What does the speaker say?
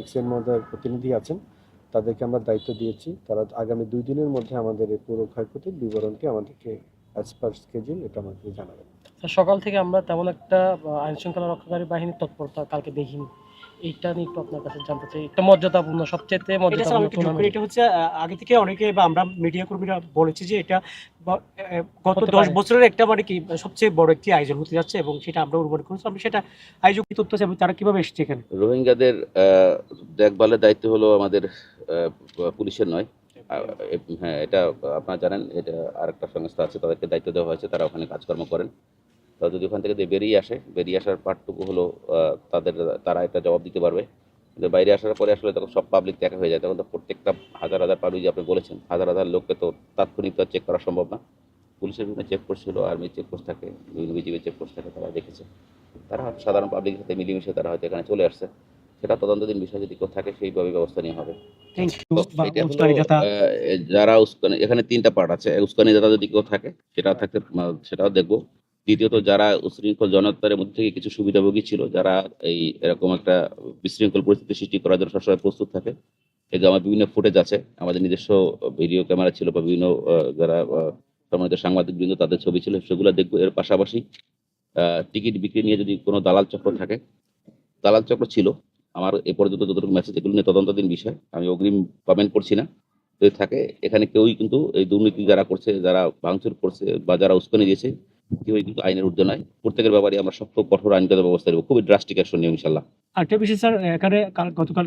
Accident মহোদয়ের প্রতিনিধি আছেন, তাদেরকে আমরা দায়িত্ব দিয়েছি। তারা আগামী দুই দিনের মধ্যে আমাদের এই পুরো ক্ষয়ক্ষতির বিবরণটি আমাদেরকে অ্যাজ পার স্কেজুল এটা আমাদেরকে জানাবেন। সকাল থেকে আমরা তেমন একটা আইন শৃঙ্খলা রক্ষাকারী বাহিনীর তৎপরতা কালকে দেখিনি। এইটা নিয়ে একটু আপনার কাছে জানতে চাই। একটা মর্যাদাপূর্ণ সবচেয়ে মর্যাদাপূর্ণ এটা হচ্ছে আগে থেকে অনেকে বা আমরা মিডিয়া কর্মীরা বলেছি যে এটা গত দশ বছরের একটা মানে কি সবচেয়ে বড় একটি আয়োজন হতে যাচ্ছে এবং সেটা আমরা অনুমান করেছি। আমি সেটা আয়োজক কি তথ্য এবং তারা কীভাবে এসেছে এখানে? রোহিঙ্গাদের আহ, দেখভালের দায়িত্ব হলো আমাদের আহ, পুলিশের নয়। হ্যাঁ এটা আপনারা জানেন এটা আরেকটা সংস্থা আছে তাদেরকে দায়িত্ব দেওয়া হয়েছে তারা ওখানে কাজকর্ম করেন। তারা যদি ওখান থেকে দিয়ে বেরিয়ে আসে বেরিয়ে আসার পার্টটুকু হলো তাদের তারা এটা জবাব দিতে পারবে। কিন্তু বাইরে আসার পরে আসলে তখন সব পাবলিক দেখা হয়ে যায়। তখন তো প্রত্যেকটা হাজার হাজার পাবলিক যে আপনি বলেছেন হাজার হাজার লোককে তো তাৎক্ষণিক তো চেক করা সম্ভব না। পুলিশের বিভিন্ন চেকপোস্ট ছিল আর্মি চেকপোস্ট থাকে বিভিন্ন বিজিবি চেকপোস্ট থাকে তারা দেখেছে। তারা সাধারণ পাবলিকের সাথে মিলেমিশে তারা হয়তো এখানে চলে আসছে। সেটা তদন্তাধীন বিষয় যদি কেউ থাকে সেইভাবে ব্যবস্থা নেওয়া হবে। যারা উস্কানি এখানে তিনটা পার্ট আছে। উস্কানি দাতা যদি কেউ থাকে সেটা থাকতে সেটাও দেখব। দ্বিতীয়ত যারা উশৃঙ্খল জনতার মধ্যে থেকে কিছু সুবিধাভোগী ছিল, যারা এই এরকম একটা বিশৃঙ্খল পরিস্থিতি সৃষ্টি করার জন্য সবসময় প্রস্তুত থাকে। যে আমার বিভিন্ন ফুটেজ আছে, আমাদের নিজস্ব ভিডিও ক্যামেরা ছিল বা বিভিন্ন যারা সম্মানিত সাংবাদিক বৃন্দ তাদের ছবি ছিল, সেগুলো দেখব এর পাশাপাশি টিকিট বিক্রি নিয়ে যদি কোনো দালাল চক্র থাকে, দালাল চক্র ছিল। আমার এ পর্যন্ত যতটুকু মেসেজ এগুলো নিয়ে তদন্তাধীন বিষয়, আমি অগ্রিম কমেন্ট করছি না। যদি থাকে, এখানে কেউই কিন্তু এই দুর্নীতি যারা করছে, যারা ভাঙচুর করছে বা যারা উস্কানি দিয়েছে কেউই কিন্তু আইনের ঊর্ধ্বে নয়। প্রত্যেকের ব্যাপারে আমরা সব কঠোর আইনগত ব্যবস্থা নেব। খুবই ড্রাস্টিক অ্যাকশন নিয়ে ইনশাল্লাহ আরেকটা বিষয় স্যার এখানে কাল- গতকাল